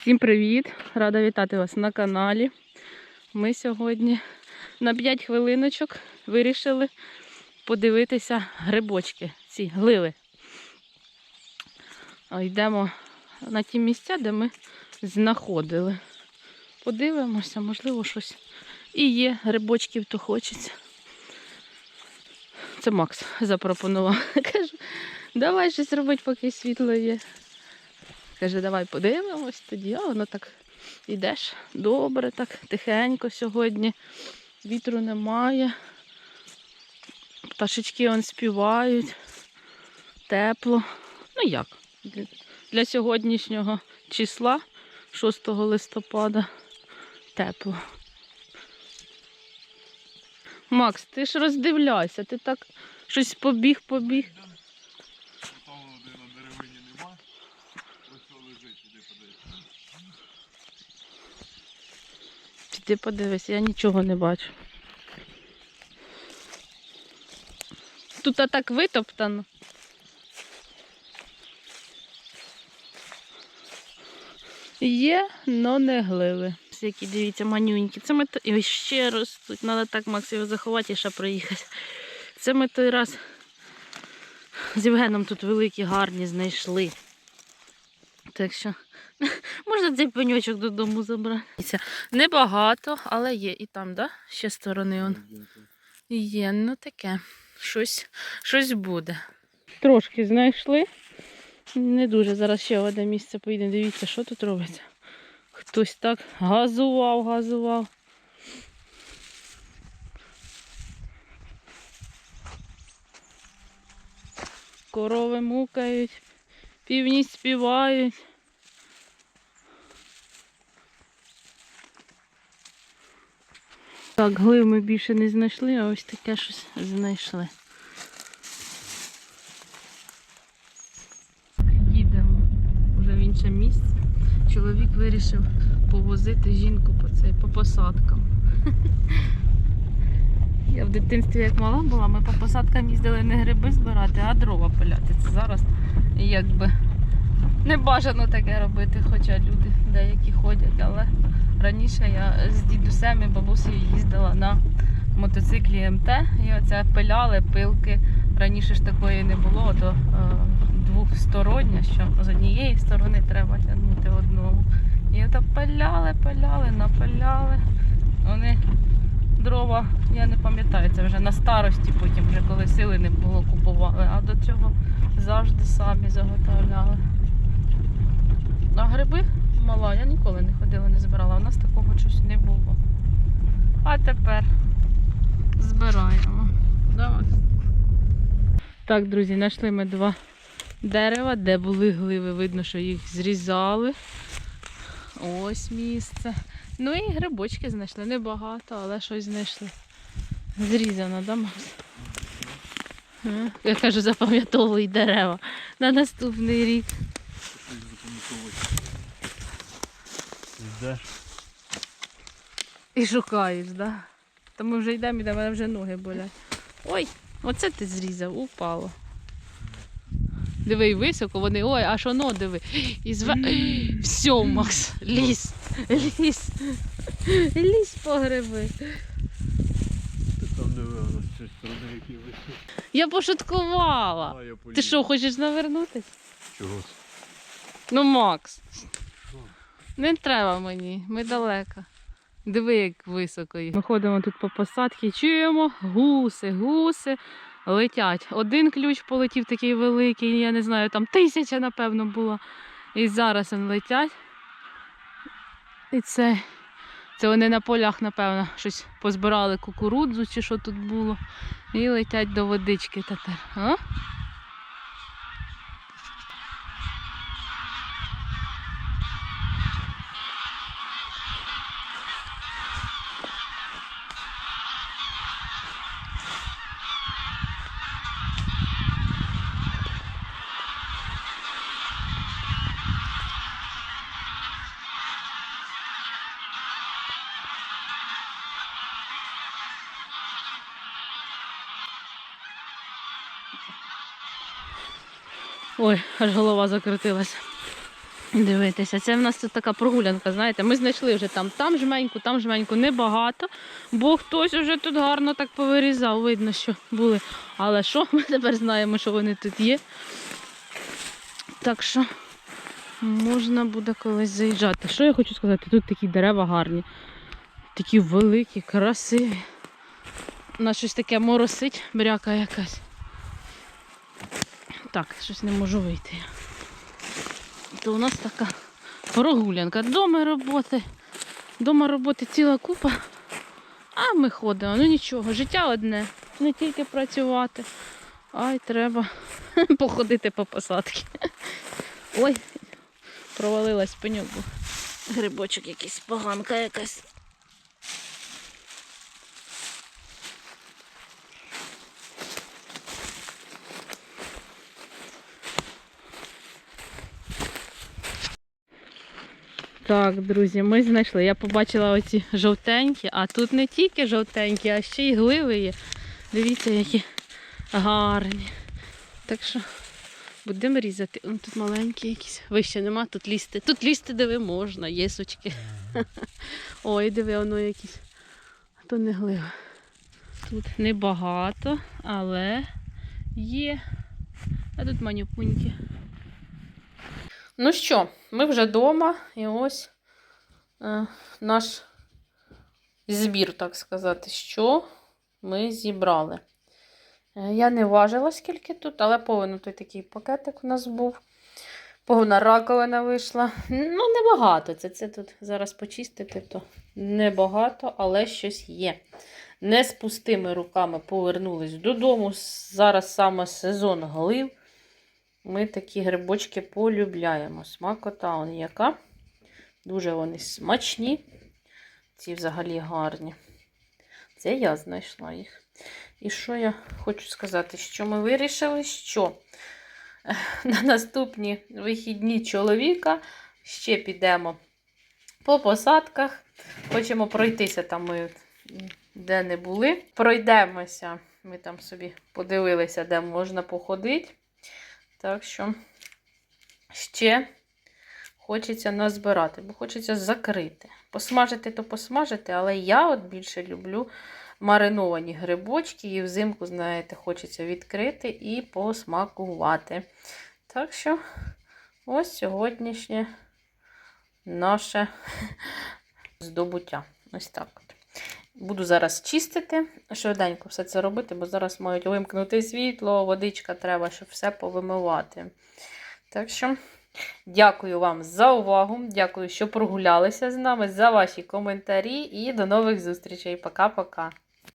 Всім привіт! Рада вітати вас на каналі. Ми сьогодні на 5 хвилиночок вирішили подивитися грибочки, ці гливи. Йдемо на ті місця, де ми знаходили. Подивимося, можливо, щось і є. Грибочків то хочеться. Це Макс запропонував. Кажу, давай щось робити, поки світло є. Каже, давай подивимось тоді. А воно так йдеш добре, так тихенько сьогодні. Вітру немає. Пташечки он співають. Тепло. Ну як? Для- сьогоднішнього числа, 6 листопада, тепло. Макс, ти ж роздивляйся, ти так щось побіг, побіг. Там води на деревині нема. Ось що лежить, іди подивись. Піди подивись, я нічого не бачу. Тут так витоптано. Є, но не гливи. Ось Які, дивіться, манюнькі. Це ми то... І ще ростуть. Треба так Макс заховати і ще проїхати. Це ми той раз з Євгеном тут великі, гарні знайшли. Так що можна цей пеньочок додому забрати. Небагато, але є. І там, да? Ще сторони он. Є, ну таке. Щось, щось буде. Трошки знайшли. Не дуже. Зараз ще одне місце поїдемо. Дивіться, що тут робиться. Хтось так газував, газував. Корови мукають, півні співають. Так, глив ми більше не знайшли, а ось таке щось знайшли. Їдемо вже в інше місце. Чоловік вирішив повозити жінку по цей, по посадкам. Я в дитинстві як мала була, ми по посадкам їздили не гриби збирати, а дрова пиляти. Це зараз якби не бажано таке робити, хоча люди деякі ходять, але раніше я з дідусем і бабусею їздила на мотоциклі МТ і оце пиляли пилки. Раніше ж такої не було, то е, двохстороння, що з однієї сторони треба тягнути одному. І ото пиляли, пиляли, напиляли. Вони дрова, я не пам'ятаю, це вже на старості, потім вже коли сили не було, купували, а до цього завжди самі заготовляли. А гриби мала, я ніколи не ходила, не збирала. У нас такого щось не було. А тепер збираємо. Давай. Так, друзі, знайшли ми два дерева, де були гливи. Видно, що їх зрізали. Ось місце. Ну і грибочки знайшли. Небагато, але щось знайшли. Зрізано, да, Макс? Я кажу, запам'ятовуй дерева на наступний рік. Йдеш? І шукаєш, так? Да? Та ми вже йдемо, до мене вже ноги болять. Ой, оце ти зрізав, упало. Диви, високо вони, ой, аж воно диви. І зве... Все, Макс, ліс, ліс. Ліс по гриби. Ти там диви, воно з цієї сторони, які висить. Я пошуткувала. А, я. Ти що, хочеш навернутись? Чого? Ну, Макс. Не треба мені, ми далеко. Диви, як високо їх. Ми ходимо тут по посадці, чуємо гуси, гуси летять. Один ключ полетів такий великий, я не знаю, там тисяча, напевно, було. І зараз вони летять. І це, це вони на полях, напевно, щось позбирали кукурудзу чи що тут було. І летять до водички тепер. А? Ой, аж голова закрутилась. Дивитися, це в нас тут така прогулянка, знаєте, ми знайшли вже там, там жменьку, там жменьку небагато, бо хтось вже тут гарно так повирізав, видно, що були. Але що, ми тепер знаємо, що вони тут є. Так що можна буде колись заїжджати. Що я хочу сказати? Тут такі дерева гарні, такі великі, красиві. На щось таке моросить, бряка якась. Так, щось не можу вийти. То у нас така прогулянка. Дома роботи. Дома роботи ціла купа. А ми ходимо. Ну нічого, життя одне. Не тільки працювати, а й треба походити по посадці. Ой, провалилась пеньок. був. Грибочок якийсь, поганка якась. Так, друзі, ми знайшли. Я побачила оці жовтенькі, а тут не тільки жовтенькі, а ще й гливи є. Дивіться, які гарні. Так що будемо різати. Вон тут маленькі якісь. Вище нема, тут лізти. Тут лізти диви можна, є сучки. Ой, диви, воно якісь. А то не глива. Тут небагато, але є. А тут манюпуньки. Ну що, ми вже вдома, і ось е, наш збір, так сказати, що ми зібрали. Е, я не важила, скільки тут, але повинен той такий пакетик у нас був. Повна раковина вийшла. Ну, небагато. Це, це тут зараз почистити, то небагато, але щось є. Не з пустими руками повернулись додому. Зараз саме сезон глив. Ми такі грибочки полюбляємо. Смакота он яка. Дуже вони смачні. Ці взагалі гарні. Це я знайшла їх. І що я хочу сказати, що ми вирішили, що на наступні вихідні чоловіка ще підемо по посадках. Хочемо пройтися там ми де не були. Пройдемося. Ми там собі подивилися, де можна походити. Так що ще хочеться назбирати, бо хочеться закрити. Посмажити то посмажити, але я от більше люблю мариновані грибочки, і взимку, знаєте, хочеться відкрити і посмакувати. Так що, ось сьогоднішнє наше здобуття. Ось так от. Буду зараз чистити, швиденько все це робити, бо зараз мають вимкнути світло, водичка треба, щоб все повимивати. Так що, дякую вам за увагу. Дякую, що прогулялися з нами, за ваші коментарі і до нових зустрічей. Пока-пока.